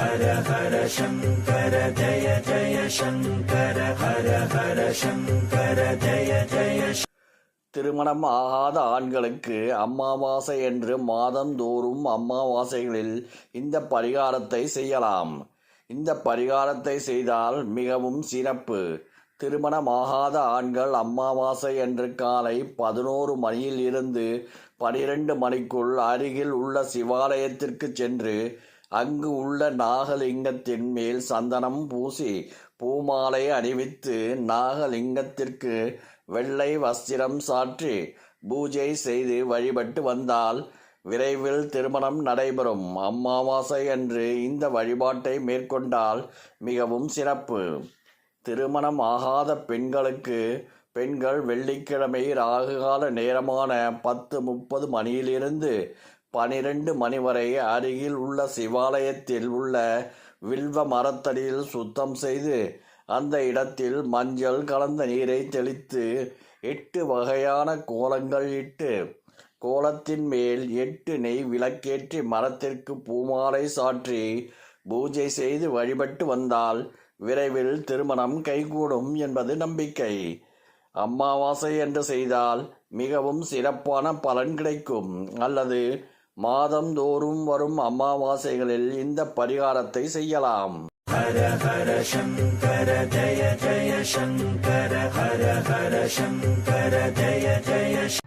ஹர ஹர சங்கர ஜய ஜய சங்கர ஹர ஹர சங்கர ஜய ஜய திருமணம் ஆகாத ஆண்களுக்கு அம்மாவாசை என்று மாதந்தோறும் அம்மாவாசைகளில் இந்த பரிகாரத்தை செய்யலாம். இந்த பரிகாரத்தை செய்தால் மிகவும் சிறப்பு. திருமணமாகாத ஆண்கள் அம்மாவாசை என்று காலை பதினோரு மணியில் இருந்து பனிரெண்டு மணிக்குள் அருகில் உள்ள சிவாலயத்திற்கு சென்று அங்கு உள்ள நாகலிங்கத்தின் மேல் சந்தனம் பூசி பூமாலை அணிவித்து நாகலிங்கத்திற்கு வெள்ளை வஸ்திரம் சாற்றி பூஜை செய்து வழிபட்டு வந்தால் விரைவில் திருமணம் நடைபெறும். அமாவாசை அன்று இந்த வழிபாட்டை மேற்கொண்டால் மிகவும் சிறப்பு. திருமணம் ஆகாத பெண்களுக்கு பெண்கள் வெள்ளிக்கிழமை ராகுகால நேரமான பத்து முப்பது மணியிலிருந்து பனிரெண்டு மணி வரை அருகில் உள்ள சிவாலயத்தில் உள்ள வில்வ மரத்தடியில் சுத்தம் செய்து அந்த இடத்தில் மஞ்சள் கலந்த நீரை தெளித்து எட்டு வகையான கோலங்கள் இட்டு கோலத்தின் மேல் எட்டு நெய் விளக்கேற்றி மரத்திற்கு பூமாலை சாற்றி பூஜை செய்து வழிபட்டு வந்தால் விரைவில் திருமணம் கைகூடும் என்பது நம்பிக்கை. அமாவாசை என்று செய்தால் மிகவும் சிறப்பான பலன் கிடைக்கும். அல்லது மாதந்தோறும் வரும் அமாவாசைகளில் இந்த பரிகாரத்தை செய்யலாம். ஹர ஹர சங்கர ஜய ஜய சங்கர ஹர ஹர சங்கர ஜய ஜய